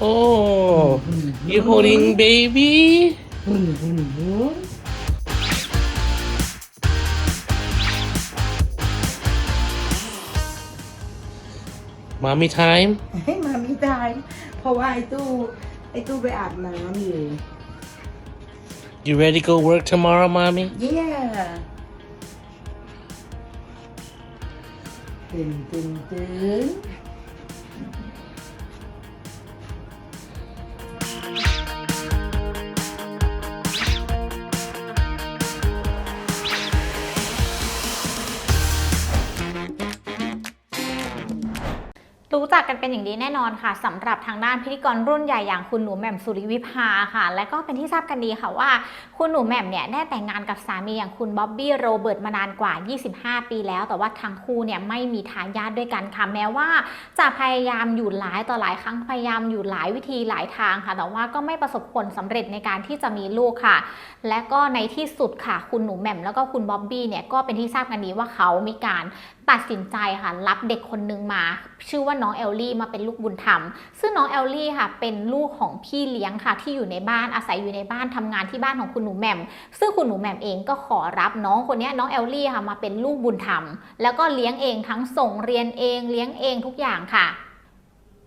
Oh, you holding baby? หุ่นหุ่นหุ่น Mommy time? ให้มาไม่ได้เพราะว่าไอ้ตู้ไอ้ตู้ไปอาบน้ำอยู่ You ready to go work tomorrow, mommy? เย้ตื่นตื่นตื่น รู้จักกันเป็นอย่างดีแน่นอนค่ะสำหรับทางด้านพิธีกรรุ่นใหญ่อย่างคุณหนูแหม่มสุริวิภาค่ะ และก็เป็นที่ทราบกันดีค่ะว่า คุณหนูแหม่มเนี่ยได้แต่งงานกับสามีอย่างคุณบ๊อบบี้โรเบิร์ตมานานกว่า 25 ปีแล้ว แต่ว่าทั้งคู่เนี่ยไม่มีทายาทด้วยกันค่ะแม้ว่าจะพยายามอยู่หลายต่อหลายครั้งพยายามอยู่หลายวิธีหลายทางค่ะ แต่ว่าก็ไม่ประสบผลสำเร็จในการที่จะมีลูกค่ะ และก็ในที่สุดค่ะ คุณหนูแหม่มแล้วก็คุณบ๊อบบี้เนี่ยก็เป็นที่ทราบกันดีว่าเขามีการตัดสินใจค่ะรับเด็กคนนึงมา ชื่อว่าน้องเอลลี่มาเป็นลูกบุญธรรม ซึ่งน้องเอลลี่ค่ะเป็นลูกของพี่เลี้ยงค่ะที่อยู่ในบ้านอาศัยอยู่ในบ้านทำงานที่บ้านของคุณหนูแหม่ม ซึ่งคุณหนูแหม่มเองก็ขอรับน้องคนนี้น้องเอลลี่ค่ะมาเป็นลูกบุญธรรม แล้วก็เลี้ยงเองทั้งส่งเรียนเองเลี้ยงเองทุกอย่างค่ะ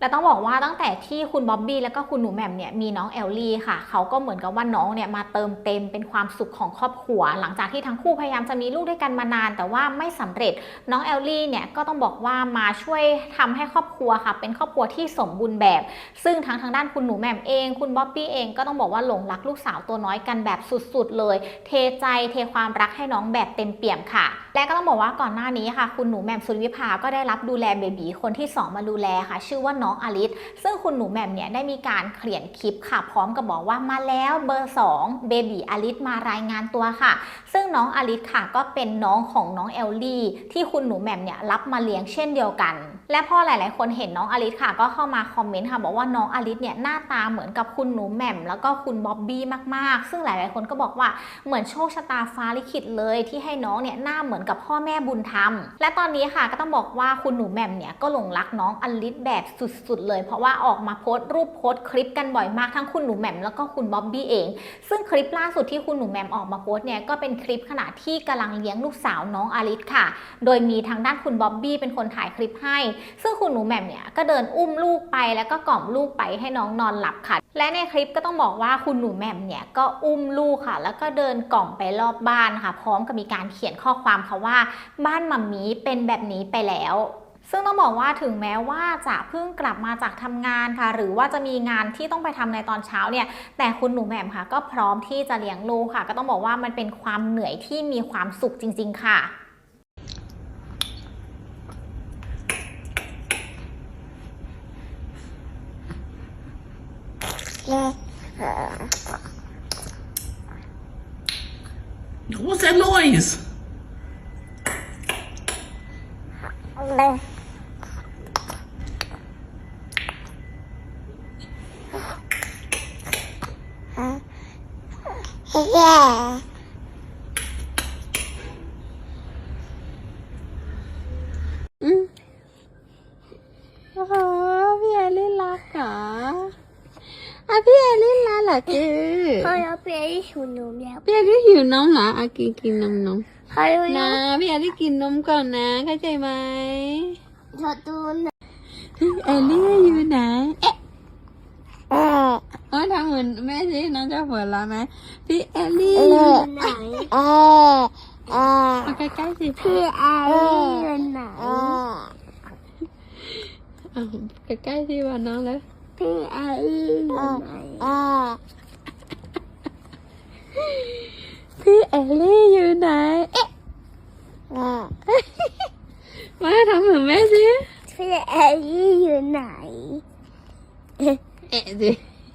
และต้องบอกว่าตั้งแต่ที่คุณบ๊อบบี้แล้วก็คุณหนูแหม่มเนี่ยมีน้องเอลลี่ค่ะ เขาก็เหมือนกับว่าน้องเนี่ยมาเติมเต็มเป็นความสุขของครอบครัว หลังจากที่ทั้งคู่พยายามจะมีลูกด้วยกันมานาน แต่ว่าไม่สำเร็จน้องเอลลี่เนี่ยก็ต้องบอกว่ามาช่วยทำให้ครอบครัวค่ะเป็นครอบครัวที่สมบูรณ์แบบ ซึ่งทั้งทางด้านคุณหนูแหม่มเอง คุณบ๊อบบี้เองก็ต้องบอกว่าหลงรักลูกสาวตัวน้อยกันแบบสุดๆเลย เทใจเทความรักให้น้องแบบเต็มเปี่ยมค่ะ และก็ต้องบอกว่าก่อนหน้านี้ค่ะ คุณหนูแหม่มสุริวิภาก็ได้รับดูแลเบบีคนที่สองมาดูแลค่ะ ชื่อว่าน้ององอลิสซึ่งคุณหนูแหม่มเนี่ยได้มีการเขียนคลิปค่ะ พร้อมกับบอกว่ามาแล้วเบอร์2เบบีอลิสมารายงานตัวค่ะ ซึ่งน้องอลิสค่ะก็เป็นน้องของน้องเอลลี่ที่คุณหนูแหม่มเนี่ยรับมาเลี้ยงเช่นเดียวกัน และพอหลาย ๆ คนเห็นน้องอลิสค่ะ ก็เข้ามาคอมเมนต์ค่ะ บอกว่าน้องอลิสเนี่ยหน้าตาเหมือนกับคุณหนูแหม่มแล้วก็คุณบ๊อบบี้มาก ๆ ซึ่งหลาย ๆ คนก็บอกว่าเหมือนโชคชะตาฟ้าลิขิตเลยที่ให้น้องเนี่ยหน้าเหมือนกับพ่อแม่บุญธรรม และตอนนี้ค่ะก็ต้องบอกว่าคุณหนูแหม่มเนี่ยก็หลงรักน้องอลิสแบบสุดๆ เลย เพราะว่าออกมาโพสต์รูปโพสต์คลิปกันบ่อยมากทั้งคุณหนูแหม่มแล้วก็คุณบ๊อบบี้เอง ซึ่งคลิปล่าสุดที่คุณหนูแหม่มออกมาโพสต์เนี่ยก็เป็นคลิปขณะที่กำลังเลี้ยงลูกสาวน้องอลิสค่ะ โดยมีทางด้านคุณบ๊อบบี้เป็นคนถ่ายคลิปให้ ซึ่งคุณหนูแหม่มเนี่ยก็เดินอุ้มลูกไปแล้วก็กล่อมลูกไปให้น้องนอนหลับค่ะ และในคลิปก็ต้องบอกว่าคุณหนูแหม่มเนี่ยก็อุ้มลูกค่ะ แล้วก็เดินกล่อมไปรอบบ้านค่ะ พร้อมกับมีการเขียนข้อความค่ะว่า บ้านมัมมี่เป็นแบบนี้ไปแล้ว ซึ่งต้องบอกว่าถึงแม้ว่าจะเพิ่งกลับมาจากทำงานค่ะ หรือว่าจะมีงานที่ต้องไปทำในตอนเช้าเนี่ย แต่คุณหนูแหม่มค่ะ ก็พร้อมที่จะเลี้ยงลูกค่ะ ก็ต้องบอกว่ามันเป็นความเหนื่อยที่มีความสุขจริง ๆ ค่ะ What's that noise? Yeah. โอ้โหพี่แอลลี่รักเหรออะพี่แอลลี่รักเหรอคือ Har jag blivit honom? พี่แอลลี่หิวนมเหรออะกินกินนมนม Har นะ jag พี่แอลลี่กินนมก่อนนะเข้าใจไหม tagit honom? พี่แอลลี่อยู่ไหนเอ๊ะ Äh, อ๋อ ทำเหมือนแม่สิน้องจะหัวเราะไหมพี่แอลลี่อยู่ nej. Äh, äh. มาใกล้ๆสิ Hur är det nej? อะใกล้ๆสิว่าน้องแล้ว Hur är det nej? Äh. พี่แอลลี่อยู่ไหนเอ๊ะมาทำเหมือนแม่สิ Hur är det nej? เอ๊ะสิ